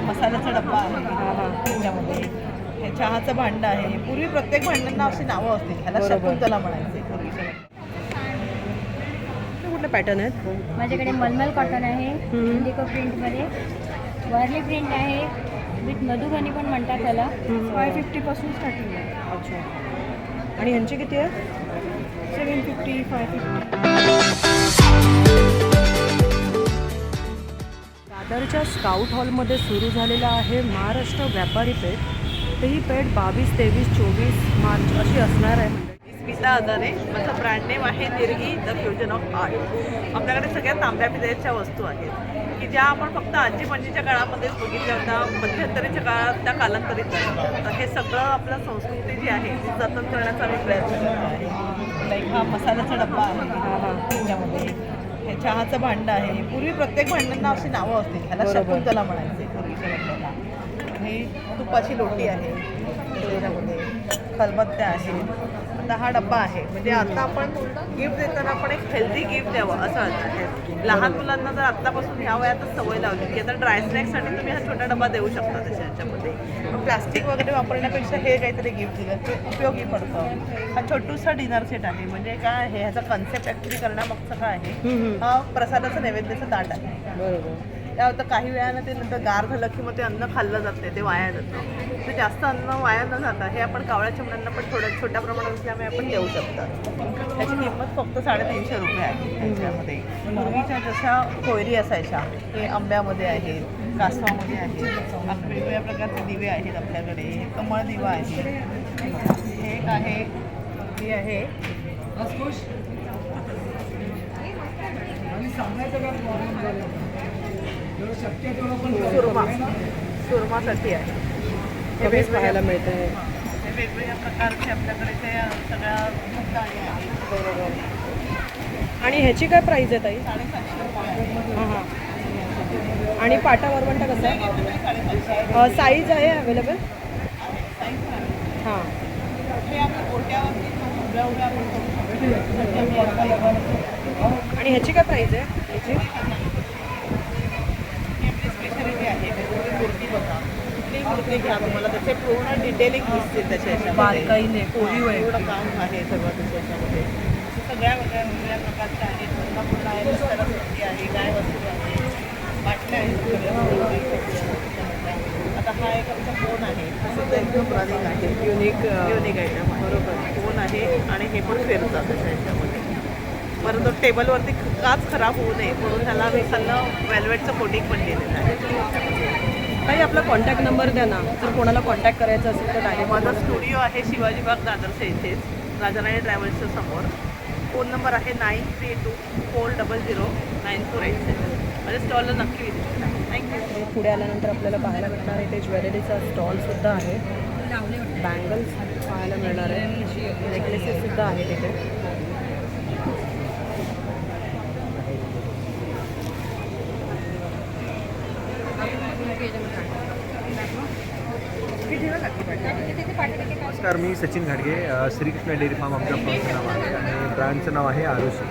मसाल्याचा डब्बा आहे. त्याच्यामध्ये. हे चहाचं भांडं आहे. पूर्वी प्रत्येक भांड्यांना अशी नावं असतील. ह्याला. शकुंतला म्हणायचे. पूर्वीच्या कुठले पॅटर्न आहेत? माझ्याकडे मलमल कॉटन आहे. इंडिको प्रिंटमध्ये. वारली प्रिंट आहे विथ मधुबनी पण म्हणतात त्याला. फाय फिफ्टीपासून स्टार्टिंग आहे. अच्छा. आणि ह्यांची किती आहे सेवन फिफ्टी फाय फिफ्टी दादरच्या स्काउट हॉलमध्ये सुरू झालेला आहे महाराष्ट्र व्यापारी पेठ. तर ही पेठ बावीस तेवीस चोवीस मार्च अशी असणार आहे स्मिता आदारे माझं ब्रँड नेम आहे Nirgi the fusion of art आपल्याकडे सगळ्या तांब्या पितळेच्या वस्तू आहेत. की ज्या आपण फक्त आजी पणजीच्या काळामध्येच बघितल्या होत्या मध्यंतरीच्या काळात त्या कालांतरित तर हे सगळं आपलं संस्कृती जी आहे ती जतन करण्याचा आम्ही प्रयत्न करतो आहे. लाईक हा मसाल्याचा डब्बा आहे. त्याच्यामध्ये हे चहाचं भांडं आहे. पूर्वी प्रत्येक भांड्यांना अशी नावं असतील. ह्याला बरोबर. शकुंतला म्हणायचे पूर्वीच्या लोकांना हे तुपाची लोटी आहे. त्याच्यामध्ये खलबत्त्या आहेत. आता हा डब्बा आहे. म्हणजे आता आपण गिफ्ट देताना आपण एक हेल्दी गिफ्ट द्यावं असं आहे. लहान मुलांना जर आत्तापासून ह्या वयातच सवय लावली की आता ड्राय स्नॅक्ससाठी तुम्ही हा छोटा डबा देऊ शकता त्याच्या ह्याच्यामध्ये पण प्लास्टिक वगैरे वापरण्यापेक्षा हे काहीतरी गिफ्ट दिलं ते उपयोगी पडतं. हा छोटूसा डिनर सेट आहे. म्हणजे काय आहे ह्याचा कन्सेप्ट ॲक्च्युली करण्यामागचं काय आहे. हा प्रसादाचं नैवेद्याचं ताट आहे. बरोबर. त्या होतं काही वेळानं ते नंतर गार झालं की मग ते अन्न खाल्लं जात ते वाया जातं ते म्हणजे जास्त अन्न वाया न जाता हे आपण कावळ्याच्या मुलांना पण थोड्या छोट्या प्रमाणात असल्यामुळे आपण देऊ शकतात त्याची किंमत फक्त साडेतीनशे रुपये आहे त्याच्यामध्ये. पूर्वीच्या जशा कोयरी असायच्या हे आंब्यामध्ये आहेत कासवामध्ये आहेत वेगवेगळ्या प्रकारचे दिवे आहेत आपल्याकडे हे कमळ दिवा आहे. हे एक आहे ही आहे. सुरमा. सुरमासाठी आहे. हे वेगवेगळ्या पाहायला मिळते हे वेगवेगळ्या प्रकारचे आपल्याकडे ते सगळ्या बरोबर. आणि ह्याची काय प्राईज आहे ताई. हां हां. आणि पाटा वरवंटा कसं आहे. साईज आहे अवेलेबल. हां. आणि ह्याची काय प्राईज आहे? ह्याची ही आपली स्पेशालिटी आहे त्याच्यामध्ये मूर्ती बघा. कुठलीही मूर्ती घ्या तुम्हाला त्याचे पूर्ण डिटेलिंग दिसतील त्याच्या. पूर्ण काम आहे सगळं त्याच्या सगळ्या वेगळ्या वेगळ्या प्रकारच्या आहेत. आहे आहे गाय वस्तू आहे बाटल्या आहेत सगळ्या वेगवेगळ्या. आता हा एक आमचा फोन आहे. सुद्धा एकदम रनिंग आहे. युनिक युनिक आयटम बरोबर. फोन आहे आणि हे पण फिरतात त्याच्या ह्याच्यामध्ये परत तो टेबलवरती काच खराब होऊ नये म्हणून त्याला मी वेल्वेटचं कोटिंग पण केलेलं आहे. ताई आपला कॉन्टॅक्ट नंबर द्या ना. जर कोणाला कॉन्टॅक्ट करायचा असेल तर डायरेक्ट माझा स्टुडिओ आहे शिवाजी बाग दादरच्या इथेच. राजाराणी ट्रॅव्हल्सच्या समोर. फोन नंबर आहे nine three two four double zero nine four eight seven माझ्या स्टॉलला नक्की विजिट करा. थँक्यू पुढे आल्यानंतर आपल्याला पाहायला भेटणार आहे ते ज्वेलरीचा स्टॉलसुद्धा आहे. बँगल्स पाहायला मिळणार आहे. नेकलेसेससुद्धा आहेत इथे नमस्कार मी सचिन घाडगे श्रीकृष्ण डेअरी फार्म आमच्या फॉर्मचं नाव आहे आणि ब्रँडचं नाव आहे आरुषी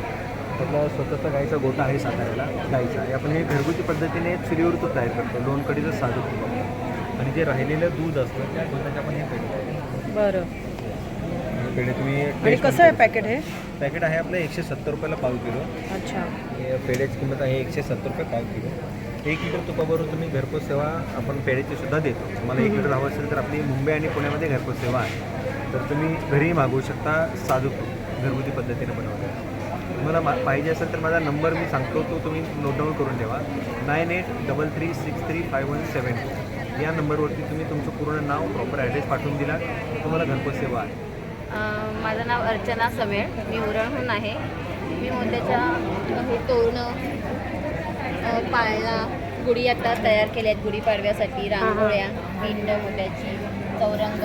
आपला स्वतःचा गाईचा गोठा आहे साताऱ्याला गाईचा आणि आपण हे घरगुती पद्धतीने चुलीवर तयार करतो लोणकडीचं साधं तूप वापरतो. आणि जे राहिलेलं दूध असतं त्या दुधाच्या आपण हे पेढे करतो. बरं पेढे तुम्ही कसं आहे पॅकेट हे. पॅकेट आहे आपलं एकशे सत्तर रुपयाला पाव किलो अच्छा हे पेढ्याची किंमत आहे एकशे सत्तर रुपये पाव किलो एक लिटर तुपाबरोबर तुम्ही घरपोच सेवा आपण पेढ्याची सुद्धा देतो. तुम्हाला एक लिटर हवं असेल तर आपली मुंबई आणि पुण्यामध्ये घरपोच सेवा आहे. तर तुम्ही घरीही मागवू शकता साधू तूप घरगुती पद्धतीने बनवलं तुम्हाला मा पाहिजे असेल तर माझा नंबर मी सांगतो तो तुम्ही नोट डाऊन करून ठेवा. Nine eight double three six three five one seven two. या नंबरवरती तुम्ही तुमचं पूर्ण नाव प्रॉपर ॲड्रेस पाठवून दिला तुम्हाला घरपोच सेवा आहे. माझं नाव अर्चना समेळ मी उरणहून आहे. मी मोत्याच्या हे म्हणजे तोरणं पाळणा. गुढी आता तयार केल्या आहेत गुढीपाडव्यासाठी रांगोळ्या पिंड मोत्याची चौरंग.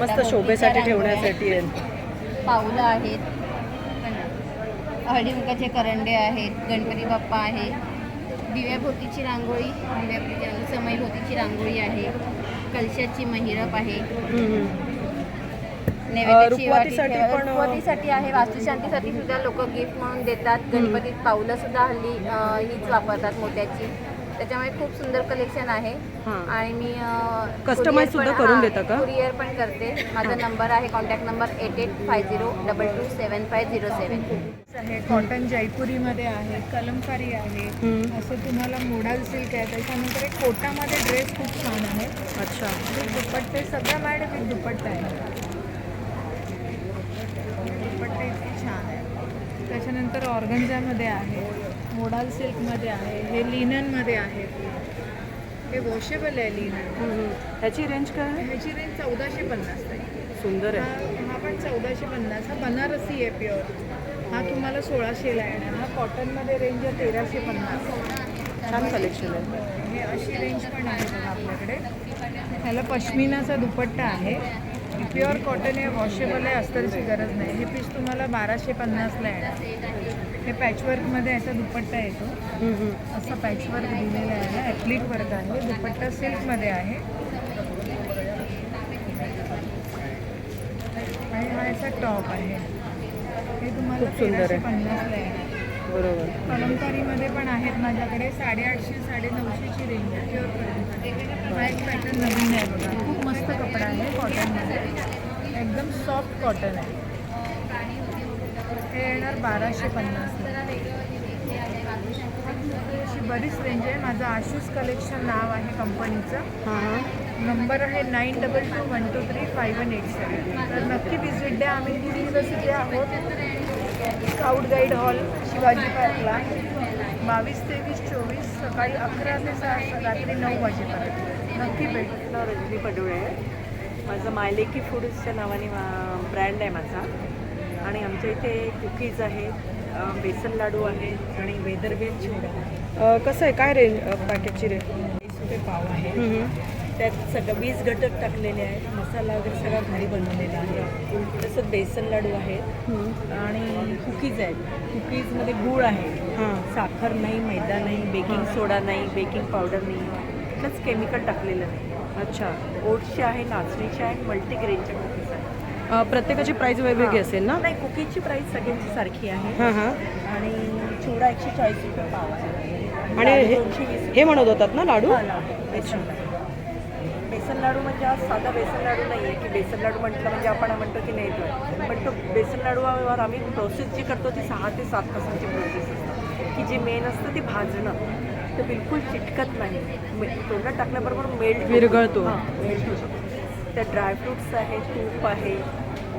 मस्त शोभेसाठी ठेवण्यासाठी पाऊलं आहेत. हळदी कुंकाचे करंडे आहेत. गणपती बाप्पा आहे. दिव्याभोवतीची रांगोळी रांगोळी समईभोवतीची रांगोळी आहे. कलशाची महिरप आहे हम्म, हम्म. नैवेद्याची वाटी रुखवतीसाठी ठेवा- पण, रुखवतीसाठी आहे वास्तुशांतीसाठी सुद्धा लोक गिफ्ट म्हणून देतात. गणपतीत पाऊलं सुद्धा हल्ली हीच वापरतात मोत्याची. त्याच्यामुळे खूप सुंदर कलेक्शन आहे. आणि मी Customize सुद्धा करून देता का? कुरिअर पण करते. माझा नंबर आहे contact number eight eight five zero double two seven five zero seven आहे कॉटन जयपुरीमध्ये आहे कलमकारी आहे. असं तुम्हाला मोडाल सिल्क आहे. त्याच्यानंतर एक कोटामध्ये ड्रेस खूप छान आहे. अच्छा. दुपट्टे सगळं मॅडम दुपट्टा आहे दुपट्टे इतके छान आहे त्याच्यानंतर ऑर्गन्झामध्ये आहे मोडाल सिल्कमध्ये आहे हे लिननमध्ये आहे. हे वॉशेबल आहे लिनन. ह्याची रेंज काय आहे? ह्याची रेंज चौदाशे पन्नास आहे. सुंदर हा आहे. हा पण चौदाशे पन्नास हा बनारसी आहे प्युअर हा तुम्हाला सोळाशेला येणार. हा कॉटनमध्ये रेंज आहे तेराशे पन्नास. छान कलेक्शन आहे. हे अशी रेंज पण आहे बघा आपल्याकडे. ह्याला पश्मिनाचा दुपट्टा आहे. प्युअर कॉटन आहे वॉशेबल आहे अस्तरची गरज नाही. हे पीस तुम्हाला बाराशे पन्नासला येणार हे पॅचवर्कमध्ये याचा दुपट्टा येतो. असा पॅचवर्क दिलेला आहे. ॲप्लिक वर्क आहे. दुपट्टा सिल्कमध्ये आहे. आणि हा याचा टॉप आहे. हे तुम्हाला आहे. तेराशे पन्नासला येणार बरोबर. कलमकारीमध्ये पण आहेत माझ्याकडे. साडेआठशे साडेनऊशेची रेंज आहे. प्युअर कॉटन हा एक पॅटर्न नवीन आहे बघा. मस्त कपडा आहे कॉटनमध्ये एकदम सॉफ्ट कॉटन आहे. हे येणार बाराशे पन्नास. अशी बरीच रेंज आहे. माझं आशूस कलेक्शन नाव आहे कंपनीचं नंबर आहे nine double two one two three five one eight seven तर नक्की विजिट द्या. आम्ही तीन दिवस इथे आहोत? स्काउट गाईड हॉल शिवाजी पार्कला. बावीस तेवीस चोवीस सकाळी अकरा ते सहा रात्री नऊ वाजेपर्यंत. नक्की भेट नाव रजनी पडोळे. आहे माझं मायलेकी फूड्सच्या नावाने ब्रँड आहे माझा. आणि आमच्या इथे कुकीज आहेत बेसन लाडू आहेत आणि वेदरवेल चिवडा कसं आहे? काय रेंज पॅकेटची रेंज? वीस रुपये पाव आहे. त्यात सगळं वीस घटक टाकलेले आहेत. मसाला वगैरे सगळा घरी बनवलेला आहे. तसंच बेसन लाडू आहेत. आणि कुकीज आहेत. कुकीजमध्ये गूळ आहे. साखर नाही मैदा नाही बेकिंग सोडा नाही बेकिंग पावडर नाही. प्लस केमिकल टाकलेलं नाही. अच्छा. ओट्सचे आहे नाचणीचे आहे मल्टीग्रेनच्या कुकीज आहेत प्रत्येकाची प्राईस वेगवेगळी असेल ना? नाही कुकीजची प्राईस सगळ्यांची सारखी आहे. आणि चिवडा एकशे चाळीस रुपये पाव आहे. आणि हे म्हणत होतात ना लाडू? बेसन लाडू. बेसन लाडू म्हणजे आज साधा बेसन लाडू नाही आहे की बेसन लाडू म्हटलं म्हणजे आपण म्हणतो की नाही तो पण तो बेसन लाडूवर आम्ही प्रोसेस जी करतो ती सहा ते सात तासांची प्रोसेस असते. की जे मेन असतं ते भाजणं. ते बिलकुल चिटकत नाही. मे- तोंडात टाकल्याबरोबर मेल्ट विरघळतो. मेल्ट त्यात ड्रायफ्रुट्स आहे तूप आहे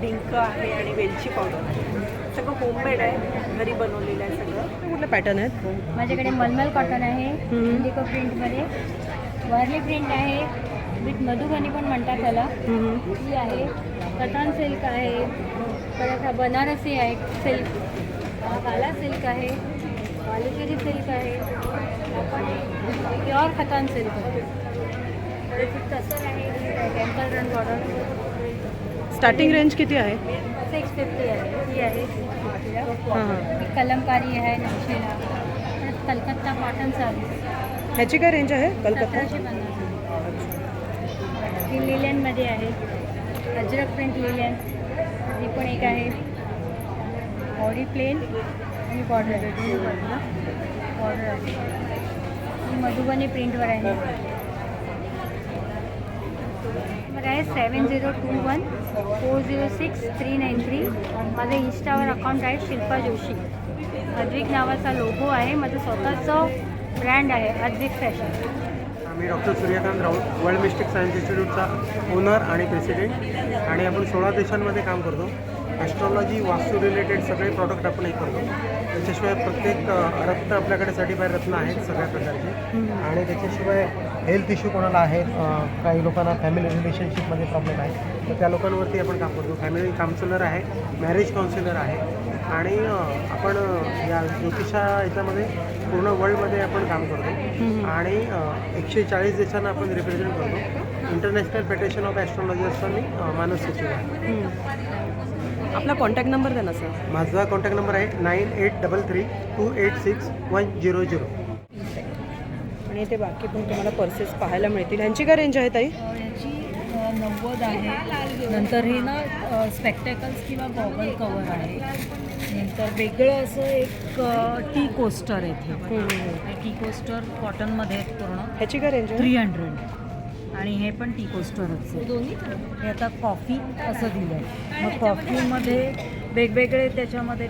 डिंक आहे आणि वेलची पावडर आहे. सगळं होममेड आहे. घरी बनवलेलं आहे सगळं. कुठले पॅटर्न आहेत? माझ्याकडे मलमल कॉटन आहे इंडिको प्रिंटमध्ये वर्ली प्रिंट आहे विथ मधुबनी पण म्हणतात त्याला. ही आहे. कथान सिल्क आहे. परत हा बनारसी आहे सिल्क हा काला सिल्क आहे. वालेश्वरी सिल्क आहे. Pure Khatan silk temple run border starting range किती आहे? सिक्स फिफ्टी आहे. ही आहे हाँ हाँ. ही कलमकारी आहे नक्षीला. कलकत्ता कॉटन ह्याची काय रेंज आहे? कलकत्ता? ही लिलियनमध्ये आहे. अजरक प्रिंट लिलियन ही पण एक आहे. बॉडी प्लेन आणि बॉर्डर बॉर्डर आहे. ही मधुबनी प्रिंटवर आहे. नंबर आहे seven zero two one four zero six three nine three माझं इन्स्टावर अकाउंट आहे शिल्पा जोशी. अद्विक नावाचा लोगो आहे. माझं स्वतःचं ब्रँड आहे अद्विक फॅशन मी doctor Suryakant Raut world mystic science इन्स्टिट्यूटचा owner आणि प्रेसिडेंट आणि आपण सोळा देशांमध्ये काम करतो. ॲस्ट्रॉलॉजी वास्तू रिलेटेड सगळे प्रॉडक्ट आपण हे करतो. त्याच्याशिवाय प्रत्येक रत्न आपल्याकडे सर्टिफाईड रत्न आहेत सगळ्या प्रकारचे. आणि त्याच्याशिवाय हेल्थ इश्यू कोणाला आहेत काही लोकांना फॅमिली रिलेशनशिपमध्ये प्रॉब्लेम आहे तर त्या लोकांवरती आपण काम करतो. फॅमिली काउन्सिलर आहे मॅरेज काउन्सिलर आहे. आणि आपण या ज्योतिषा याच्यामध्ये पूर्ण वर्ल्डमध्ये आपण काम करतो. आणि एकशे चाळीस देशांना आपण रिप्रेझेंट करतो. इंटरनॅशनल फेडरेशन ऑफ ॲस्ट्रॉलॉजी असं मी अ, मानस सचिव आहे. आपला कॉन्टॅक्ट नंबर द्या ना सर माझा कॉन्टॅक्ट नंबर आहे nine eight double three two eight six one zero zero आणि इथे बाकी पण तुम्हाला पर्सेस पाहायला मिळतील. ह्यांची काय रेंज आहे ताई? याची नव्वद आहे. नंतर हे ना स्पेक्टेकल्स किंवा गॉगल कवर आहे. नंतर वेगळं असं एक टी कोस्टर आहे इथे. टी कोस्टर कॉटनमध्ये आहेत पूर्ण. ह्याची काय रेंज आहे? थ्री हंड्रेड आणि हे पण टी कोस्टरच आहे. दोन्ही हे आता कॉफी असं दिलं आहे मग कॉफीमध्ये वेगवेगळे त्याच्यामध्ये.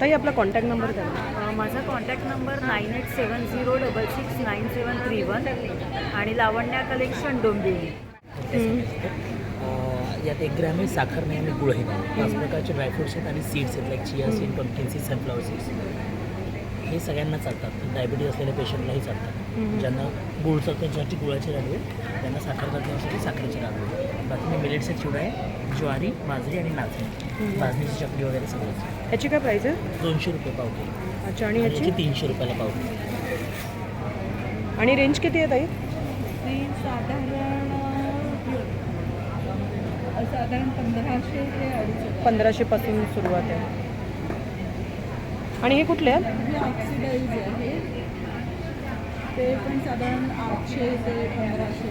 ताई आपला कॉन्टॅक्ट नंबर द्या अ, माझा contact number nine eight seven zero double six nine seven three one आणि लावण्या कलेक्शन डोंबिवली. अं, यात एक ग्रॅम आहे साखर नाही आणि गुळ आहे. पाच प्रकारचे ड्रायफ्रुट्स आहेत आणि सीड्स आहेत like chia seed pumpkin seed sunflower seeds हे सगळ्यांना चालतात. डायबिटीज असलेल्या पेशंटलाही चालतात. ज्यांना गुळ चालतो त्यांच्यासाठी गुळाचे आहेत त्यांना साखर करण्यासाठी साखरेचे आहेत बाकी मी मिलेटचा चिवडा आहे ज्वारी बाजरी आणि नाचणी. भाजणीची चकली वगैरे सगळंच. ह्याची काय प्राईस आहे? दोनशे रुपये पाव किलो. अच्छा आणि ह्याची? याची तीनशे रुपयाला पाव किलो. आणि रेंज किती आहे ताई? साधारण साधारण पंधराशे ते अडीचशे. पंधराशे पासून सुरुवात आहे. आणि हे कुठले आहेत? हे ऑक्सिडाईज आहे. ते पण साधारण आठशे ते पंधराशे.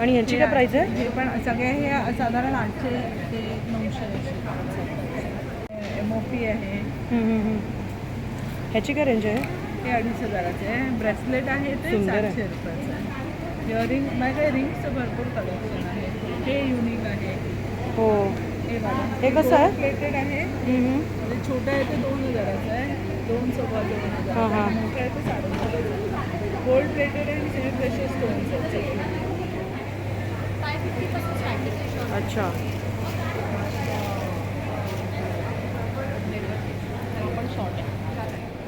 आणि ह्याची काय प्राईस आहे? हे पण सगळे हे साधारण आठशे ते नऊशे एम ओ पी आहे. ह्याची काय रेंज आहे? हे अडीच हजाराचे आहे. ब्रेसलेट आहे ते सुंदर आहे. सातशे रुपयाचं आहे. इयरिंग माझ्या रिंगचं भरपूर कलेक्शन आहे. हे युनिक आहे. हो. हे बघा. हे कसं आहे? प्लेटेड आहे. म्हणजे छोटं आहे ते दोन हजाराचं आहे. दोन सव्वा दोन हजार हां, हां. मोठं आहे ते साडेचार गोल्ड प्लेटेड आहे सेमी स्टोन्स आहेत. सगळे. अच्छा.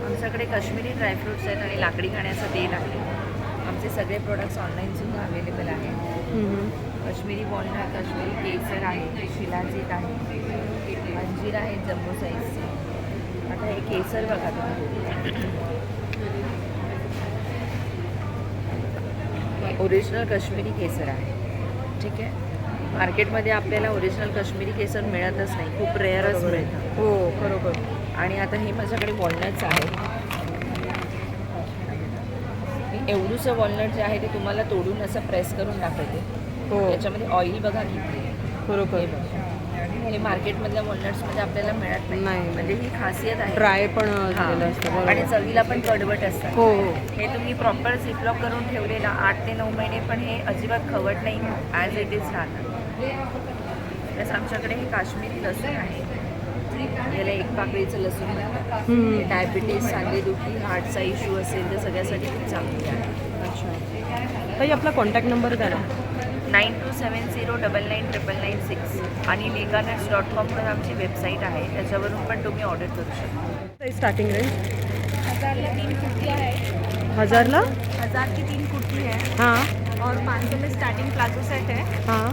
आमच्याकडे काश्मीरी ड्रायफ्रुट्स आहेत आणि लाकडी खाण्याचं तेल आहे. आमचे सगळे प्रोडक्ट्स ऑनलाईनसुद्धा अवेलेबल आहेत. काश्मीरी वॉलनट काश्मीरी केसर आहे शिलाजीत आहे अंजीर आहे जम्बो साईजचे आता हे केसर बघा तुम्ही. ओरिजिनल काश्मीरी केसर आहे. ठीक आहे? मार्केटमध्ये आपल्याला ओरिजिनल काश्मीरी केसर मिळतच नाही. खूप रेअरच मिळतं हो बरोबर. आणि आता हे माझ्याकडे वॉलनट्स आहे मी एवढूसं वॉलनट जे आहे ते तुम्हाला तोडून असं प्रेस करून दाखवते. हो. त्याच्यामध्ये ऑइल बघा किती आहे. बरोबर. हे बघा. हे मार्केटमधल्या वॉलनट्समध्ये आपल्याला मिळत नाही. नाही. म्हणजे ही खासियत आहे. ड्राय पण. झालेलं असतं. आणि बरोबर चवीला पण कडवट असतात. हो हो. हे तुम्ही प्रॉपर झिपलॉक करून ठेवलेला आठ ते नऊ महिने पण हे अजिबात खवट नाही. ॲज इट इज राहतात तसं आमच्याकडे हे काश्मीरी लसूण आहे. याला एक पाकळीचं लसूण म्हणतात हम्म. डायबिटीज सांधेदुखी हार्टचा इश्यू असेल तर सगळ्यासाठी खूप चांगली आहे. अच्छा. ताई आपला कॉन्टॅक्ट नंबर द्या ना. Nine two seven zero double nine triple nine six आणि लेगानट्स डॉट कॉम पण आमची वेबसाईट आहे. त्याच्यावरून पण तुम्ही ऑर्डर करू शकता. ताई स्टार्टिंग रेंज हजारला तीन कुर्तियाँ है हजारला? हजार की तीन कुर्ती है हां. और पाँच सौ में स्टार्टिंग प्लाजो सेट है. हां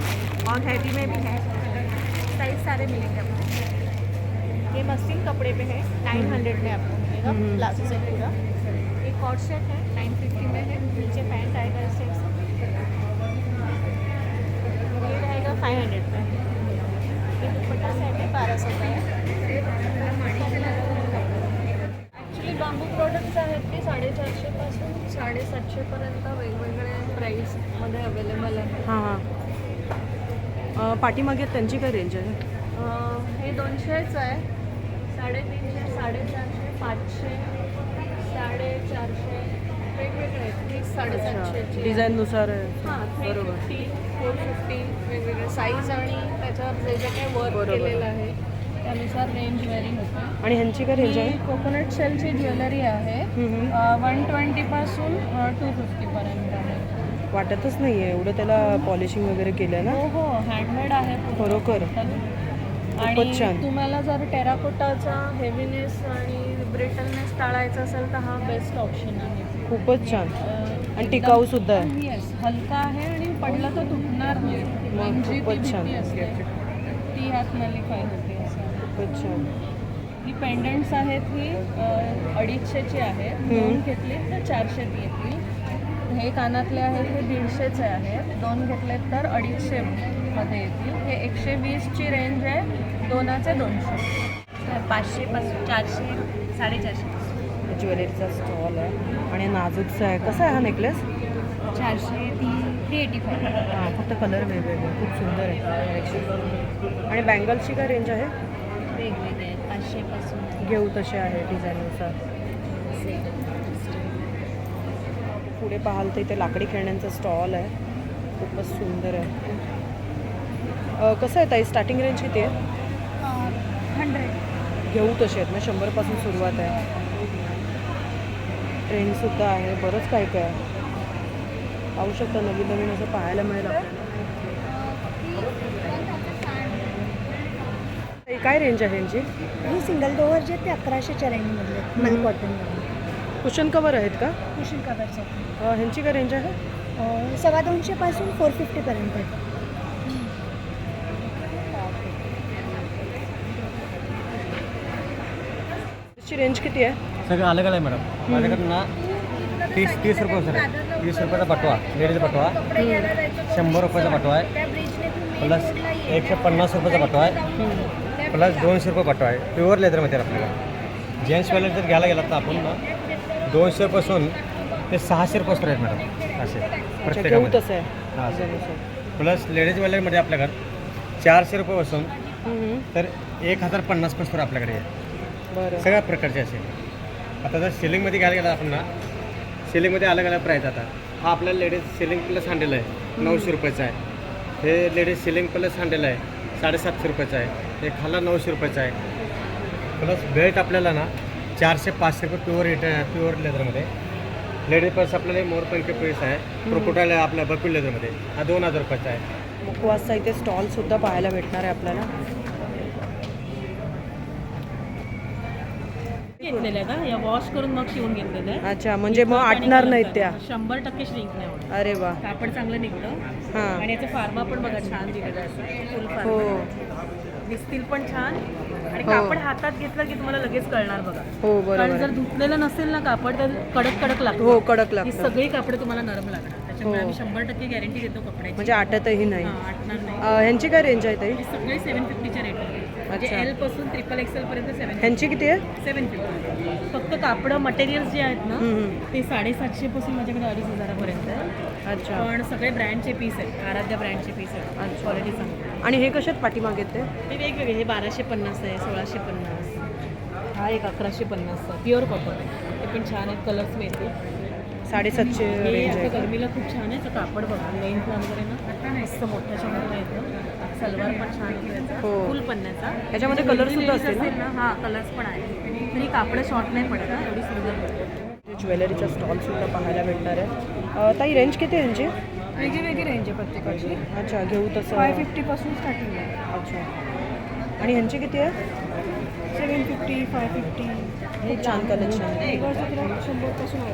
और हैवी में भी है. साइज सारे मिलेंगे आपको. ये मस्लिन कपड़े पे है नाइन हंड्रेड में आपको मिलेगा। प्लाजो सेट पूरा। एक कॉट सेट है नाइन फिफ्टी में है नीचे पैंट आएगा इस टाइप से ये रहेगा फाइव हंड्रेड में। ये दुपट्टा सेट है बारह सौ का है। ॲक्च्युली बांबू प्रोडक्ट्स आहेत ते साडेचारशेपासून साडेसातशेपर्यंत वेगवेगळ्या प्राईसमध्ये अवेलेबल आहे हां हां. पाठीमागे त्यांची काय रेंज आहे? हे दोनशेच आहे. साडेतीनशे साडेचारशे पाचशे साडेचारशे वेगवेगळे आहेत. डिझाईननुसार हां थ्री बरोबर. फिफ्टी फोर फिफ्टी वेगवेगळे साईज आणि त्याच्यावर जे जे काही वर्क बरोबर. केलेलं आहे त्यानुसार रेंज व्हेरी होतं. आणि ह्यांची काय रेंज आहे? ही कोकोनट शेलची ज्वेलरी आहे. हम्म, हम्म. वन ट्वेंटीपासून टू फिफ्टीपर्यंत आहे. वाटतच नाही आहे एवढं त्याला पॉलिशिंग वगैरे केलं आहे हो ना हो. हँडमेड आहे पूर्ण. खरोखर. आणि. तुम्हाला जर टेराकोटाचा हेवीनेस आणि ब्रिटलनेस टाळायचा असेल तर हा बेस्ट ऑप्शन आहे. खूपच छान. आणि टिकाऊ सुद्धा आहे. येस हलका आहे आणि पडलं तर तुटणार नाही. म्हणजे ती खूपच छान. ती ह्यात नलिफाय होते खूपच छान. ही पेंडंट्स आहेत ही अडीचशेची आहेत दोन घेतली तर चारशेत येतील. हे कानातले आहेत हे दीडशेचे आहेत. दोन घेतले तर अडीचशे मध्ये येतील. हे एकशे वीसची रेंज आहे. दोनाचे दोनशे. पाचशेपासून चारशे साडेचारशे ज्वेलरीचा स्टॉल आहे. आणि नाजूकचा आहे. कसा आहे हा नेकलेस चारशे ती थ्री एटी फाय हां फक्त कलर वेगवेगळे. खूप सुंदर आहे. आणि बँगल्सची काय रेंज आहे? वेगवेगळे आहेत. पाचशेपासून घेऊ तसे आहे डिझाईननुसार पुढे पाहाल तर इथे लाकडी खेळण्यांचा स्टॉल आहे. खूपच सुंदर आहे. कसं आहे ताई? स्टार्टिंग रेंज किती आहे? हंड्रेड घेऊ तसे आहेत ना? शंभरपासून सुरुवात आहे. ट्रेंडसुद्धा आहे. बरंच काय काय आहे. पाहू शकता नवीन नवीन असं पाहायला मिळेल आपल्याला. ताई, काय रेंज आहे यांची? ही सिंगल डोअर जे ते अकराशेच्या रेंजमधले मल कॉटनमध्ये कुशन कवर आहेत का? कुशन कवरचे अ, ह्यांची काय रेंज आहे? सव्वा दोनशेपासून फोर फिफ्टीपर्यंत आहे ची रेंज किती आहे? सगळं अलग आहे मॅडम? माझ्याकडे ना तीस तीस रुपये सर आहे तीस रुपयाचा पटवा लेडीजचा पटवा. शंभर रुपयाचा पटवा आहे. प्लस एकशे पन्नास रुपयाचा पटवा आहे. प्लस दोनशे रुपये पटवा आहे. प्युअर लेदरमध्ये आहे आपल्याला. जेंट्स वेलर जर घ्यायला गेलात तर आपण ना दोनशे रुपयापासून ते सहाशे रुपये आहेत मॅडम. असे. अच्छा, प्रत्येकामध्ये. तसं आहे. हां. प्लस लेडीज वेलरमध्ये आपल्याकडे चारशे रुपयापासून हम्म, तर एक हजार पन्नासपासून आपल्याकडे आहे सगळ्या प्रकारचे असे. आता जर सिलिंगमध्ये घ्यायला गेला आपण ना सिलिंगमध्ये अलग अलग प्राईस आता हा आपल्याला लेडीज सिलिंग प्लस हँडल आहे नऊशे रुपयाचा आहे. हे लेडीज सिलिंग प्लस हँडल आहे साडेसातशे रुपयाचं आहे. हे खाला नऊशे रुपयाचं आहे. प्लस बेल्ट आपल्याला ना चारशे पाचशे रुपये प्युअर इट प्युअर लेदरमध्ये लेडीज पर्स आपल्याला मोरपंखे पीस आहे. क्रोकोटाईल आहे आपल्या बकुल लेदरमध्ये हा दोन हजार रुपयाचा आहे. मुखवासचा इथे स्टॉल सुद्धा पाहायला भेटणार आहे आपल्याला. घेतलेल्या हा. या वॉश करून मग शिवून घेतलेल्या अच्छा म्हणजे मग आटणार नाहीत त्या. शंभर टक्के श्रिंक नाही अरे वा. कापड चांगलं निघतं. हां. आणि याचं फार्मा पण बघा छान दिलेलं आहे असं. फुल हो. दिसतील पण छान. आणि कापड हातात घेतलं की तुम्हाला लगेच कळणार बघा. हो कारण बरोबर जर धुतलेलं नसेल ना कापड तर कडक कडक लागतं. हो कडक ही लागतं सगळी कापड तुम्हाला नरम लागणार. त्याच्यामुळे हो. आम्ही शंभर टक्के गॅरंटी देतो कपड्याची. म्हणजे आटतही नाही. हां, आटणार नाही. अ, ह्यांची काय रेंज आहे ताई? हे सगळे सेवन फिफ्टीच्या रेट म्हणजे अच्छा. एलपासून ट्रिपल एक्सेल पर्यंत सेवन ह्यांची किती आहे सेवन फिफ्टी फक्त कापड मटेरियल्स जे आहेत ना हम्म, हम्म. ते साडेसातशे पासून माझ्याकडे अडीच हजारापर्यंत आहे अच्छा. पण सगळे ब्रँडचे पीस आहेत. आराध्या ब्रँडचे पीस आहेत. क्वालिटी चांगली आणि हे कशात पाठीमागे ते? ते वेगवेगळे. हे बाराशे पन्नास आहे सोळाशे पन्नास. हा एक अकराशे पन्नासचा प्युअर कॉपर आहे. ते पण छान आहेत. कलर्स मिळतील. साडेसातशे हे रेंज आता आहे गरमीला खूप छान आहे. तर कापड बघा. लेंथला वगैरे ना. मस्त मोठ्याच्या मोठं येतं सलवार पण छान हो. फुल पन्नाचा याच्यामध्ये म्हणजे colour सुद्धा ना? असेल ना हा कलर्स पण आहे तरी कापड शॉर्ट नाही पडत हा एवढी सुंदर ज्वेलरीचा स्टॉल सुद्धा पाहायला भेटणार आहे. ताई रेंज किती आहे यांची? वेगळी वेगळी रेंज आहे प्रत्येकाची. अच्छा घेऊ तसं. फाय फिफ्टीपासून स्टार्टिंग आहे. अच्छा. आणि ह्यांची किती आहे? सेवन फिफ्टी फाय फिफ्टी खूप छान कलेक्शन आहे. मंगळसूत्र शंभरपासून आहे.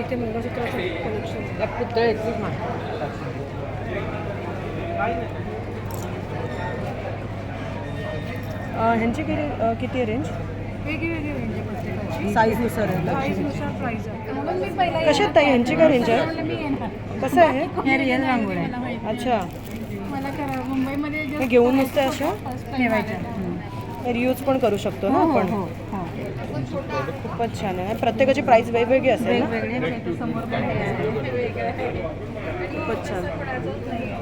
इथे मंगळसूत्राचं कलेक्शन पुतळ्याची ह्यांची किती किती रेंज वेगळी वेगळी रेंज आहे प्रत्येकाची साईजनुसार प्राईज आहे. कशात ताई ह्यांची काय रेंज आहे? कसं आहे? हे रिअल रांगोळी आहे. अच्छा. मला करा मुंबईमध्ये हे घेऊन नुसते अशा? ठेवायचं रियूज पण करू शकतो ना आपण? हो हो. खूपच छान आहे. प्रत्येकाची प्राइस वेगवेगळी असेल ना? वेगवेगळे समोर पण हे आहे. खूपच छान.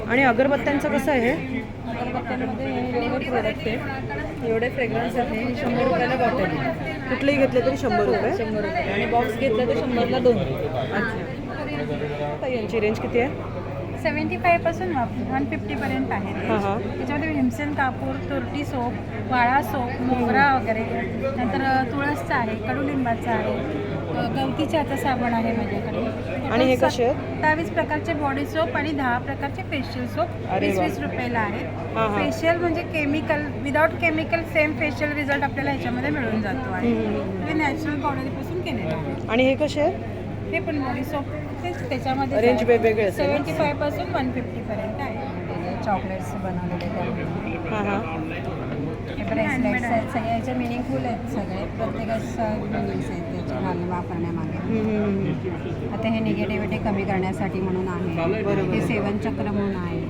आणि अगरबत्त्यांचं कसं आहे? अगरबत्त्यांमध्ये एवढे प्रोडक्ट आहे एवढे फ्रेग्रन्स आहेत. हे शंभर रुपयाला बॉटल आहे. कुठलेही घेतले तरी शंभर रुपये. शंभर रुपये. आणि बॉक्स घेतला तर शंभरला दोन. अच्छा. यांची रेंज किती आहे? सेवन्टी फायपासून वन फिफ्टीपर्यंत आहेत हां हां. त्याच्यामध्ये भीमसेन कापूर तुरटी सोप वाळा सोप मोगरा वगैरे. नंतर तुळसचा आहे कडुलिंबाचा आहे. आता साबण आहे माझ्याकडे. आणि हे कसे दहावीस प्रकारचे बॉडी सोप आणि दहा प्रकारचे फेशियल सोप वीस. वीस रुपयाला हां, आहेत. हां. फेशियल म्हणजे chemical without chemical same facial result आपल्याला ह्याच्यामध्ये मिळून जातो आहे. हम्म. ते नॅचरल पावडरपासून केलेलं आहे. आणि हे कसे हे पण बॉडी सोप त्याच्यामध्ये रेंज वेगवेगळे? सेवन्टी फायपासून वन फिफ्टी पर्यंत आहे. चॉकलेट्स बनवलेले हां हां. हे ब्रेसलेट्स आहेत. सगळे याचे मिनिंगफुल आहेत सगळे. प्रत्येकाचं मिनिंग्स आहेत वापरण्यामागे. आता हे निगेटिव्हिटी कमी करण्यासाठी म्हणून आहे. हे सेवन चक्र म्हणून आहे.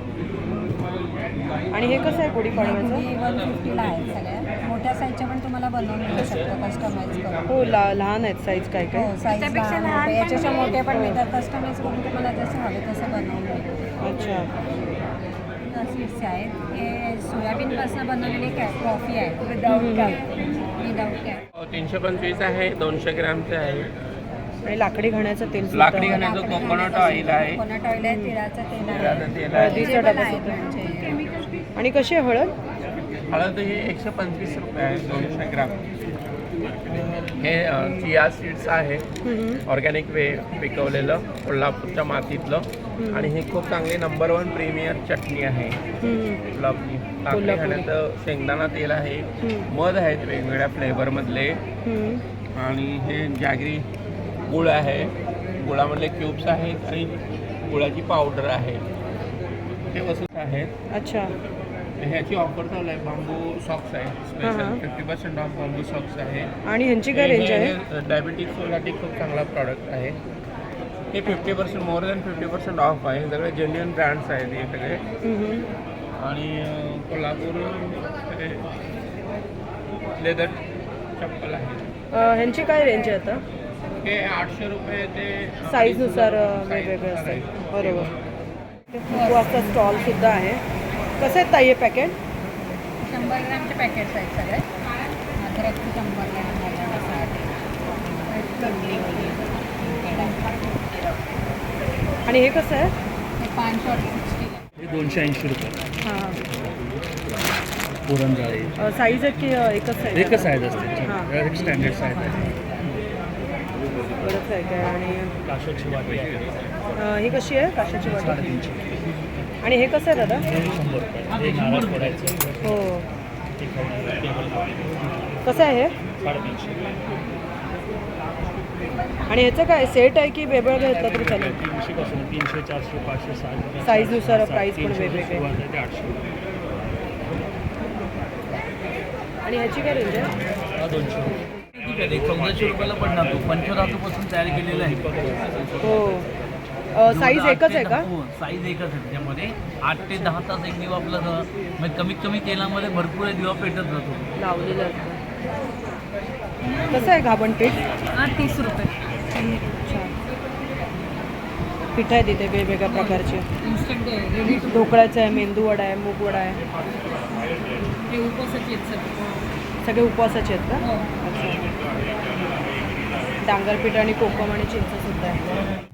आणि हे कसं आहे गुढीपाडव्याचं वन फिफ्टीला आहेत सगळ्या. मोठे मोठ्या साईजच्या पण तुम्हाला बनवून मिळू शकतो कस्टमाइज करून. हो ला लहान आहेत साईज काय काय? हो साईज लहान मोठे याच्याच्या मोठ्या पण मिळतात. कस्टमाइज करून तुम्हाला जसं हवे तसं बनवून मिळतं अच्छा. स्वीट्स आहेत. हे सोयाबीनपासून बनवलेली कॅ कॉफी आहे. विदाऊट कॅप विदाऊट कॅप तीनशे पंचवीस आहे दोनशे ग्रॅमचे आहे. आणि लाकडी घाण्याचं तेल सुद्धा. लाकडी घाण्याचं कोकोनट ऑइल आहे. कोकोनट ऑइल आहे तिळाचं तेल आहे. तिळाचं तेल आहे. हळदीचा डबा सुद्धा. आणि कशी आहे हळद? हळद ही एकशे पंचवीस रुपये आहे दोनशे ग्राम. हे चिया सीड्स आहे. ऑर्गॅनिक वे पिकवलेलं कोल्हापूरच्या मातीतलं. आणि हे खूप चांगली नंबर वन प्रीमियर चटणी आहे. लाकडी घाण्याचं शेंगदाणा तेल आहे. मध आहेत वेगवेगळ्या फ्लेवरमधले आणि हे जॅगरी गुळ आहे. गुळामधले क्यूब्स आहेत आणि गुळाची पावडर आहे. ते वस्तू आहेत. अच्छा. ह्याची ऑफर चालू आहे बांबू सॉक्स आहे. हां, special. Fifty percent of bamboo socks आहे. आणि ह्यांची काय रेंज आहे? डायबिटीजसाठी खूप चांगला प्रॉडक्ट आहे. हे fifty percent more than fifty percent off आहे. सगळे जेन्युअन ब्रँड्स आहेत हे सगळे. आणि कोल्हापूर लेदर चप्पल आहे ह्यांची काय रेंज आहे आता? हे आठशे रुपये ते साईजनुसार वेगवेगळे. असतात. बरोबर. उपवासचा स्टॉल सुद्धा आहे. कसं आहेत ताई हे पॅकेट शंभर ग्रॅमचे पॅकेट्स आहेत सगळे. अद्रकचे शंभर ग्रॅम आणि हे कसं आहे? हे पाच शॉर्ट सिक्स्टी हे दोनशे ऐंशी रुपये. हां. पुरणजाळी साईज आहे की एकच साईज एकच साईज असते हां. एक स्टँडर्ड साईज आहे. बरंच आहे काय? आणि काशाची वाटी आहे. अ, ही कशी आहे? काशाची वाटी? साडेतीनशे. आणि हे कसं आहे दादा? हे. हे हो कसं आहे हे? आणि ह्याचं काय सेट आहे की वेगळं घेतलं तरी चालेल तीनशे चारशे पाचशे सहाशे साईजनुसार price पण वेगवेगळे. आणि ह्याची काय रेंज आहे? हा दोनशे. रुपये ठीक आहे ते चौदाशे रुपयाला पडणार तो. पंचधातूपासून तयार केलेला आहे. हो. साईज एकच आहे का? हो साईज एकच आहे त्याच्यामध्ये. आठ ते दहा तास एक दिवा आपला म्हणजे कमीत कमी तेलामध्ये भरपूर दिवा पेटत जातो. लावलेलं असतं. कसं आहे घाबण पीठ? हा तीस रुपये. पीठ आहे तिथे वेगवेगळ्या प्रकारचे. इन्स्टंट रेडी ढोकळ्याचं आहे मेंदू वडा आहे मूग वडा आहे. ते उपवासाचे आहेत सगळे. सगळे उपवासाचे आहेत का? हो. अच्छा. डांगरपीठ आणि कोकम आणि चिंच सुद्धा आहे.